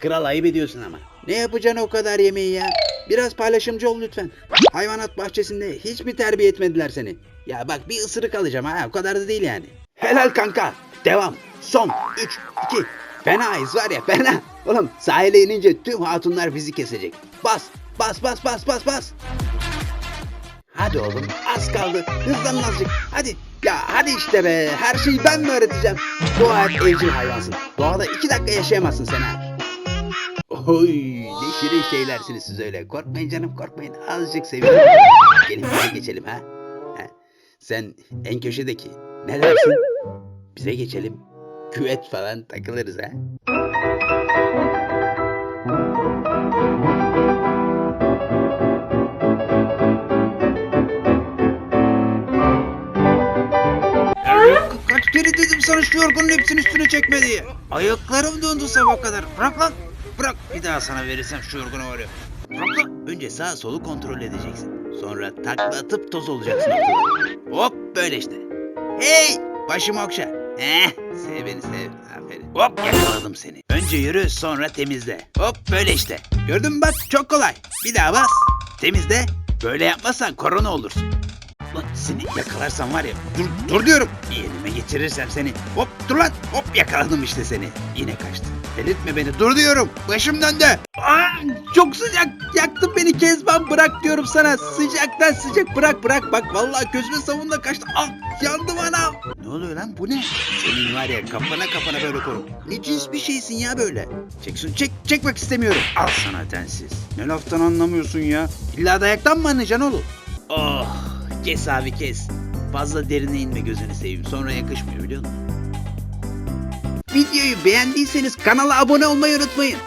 Kral ayıp ediyorsun ama. Ne yapacaksın o kadar yemeği ya? Biraz paylaşımcı ol lütfen. Hayvanat bahçesinde hiç mi terbiye etmediler seni? Ya bak bir ısırık alacağım ha o kadar da değil yani. Helal kanka. Devam. Son. 3, 2. Fenayız var ya fena. Oğlum sahile inince tüm hatunlar bizi kesecek. Bas. Bas bas bas bas bas. Hadi oğlum az kaldı. Hızlanın azıcık. Hadi. Ya hadi işte be. Her şeyi ben mi öğreteceğim? Doğa et evcil hayvansın. Doğada iki dakika yaşayamazsın sen ha. Oy ne şirin şeylersiniz siz öyle. Korkmayın canım korkmayın. Azıcık seviyorum. Gelin bize geçelim ha. ha. Sen en köşedeki. Ne dersin? Bize geçelim. Küvet falan takılırız ha. Kere dedim sana şu yorganın hepsini üstüne çekme diye. Ayaklarım döndü sabah kadar. Bırak lan. Bırak. Bir daha sana verirsem şu yorganı var ya. Bırak lan. Önce sağ solu kontrol edeceksin. Sonra takla atıp toz olacaksın. Hop böyle işte. Hey! Başımı okşa. Eh, sev beni sev. Aferin. Hop yakaladım seni. Önce yürü sonra temizle. Hop böyle işte. Gördün mü bak çok kolay. Bir daha bas. Temizle. Böyle yapmazsan korona olursun. Lan seni yakalarsam var ya dur dur diyorum. Elime geçirirsem seni. Hop dur lan hop yakaladım işte seni. Yine kaçtı. Delirtme beni dur diyorum. Başım döndü. Aa, çok sıcak yaktın beni Kezban bırak diyorum sana. Sıcaktan sıcak bırak bırak bak vallahi gözüme savunla kaçtı. Ah yandım anam. Ne oluyor lan bu ne? Senin var ya kafana kafana böyle koy. Ne cins bir şeysin ya böyle. Çek şunu çek çek bak istemiyorum. Al sana tensiz. Ne laftan anlamıyorsun ya. İlla dayaktan mı anlayacaksın oğlum? Oh kes abi kes. Fazla derine inme gözünü seveyim. Sonra yakışmıyor biliyor musun? Videoyu beğendiyseniz kanala abone olmayı unutmayın.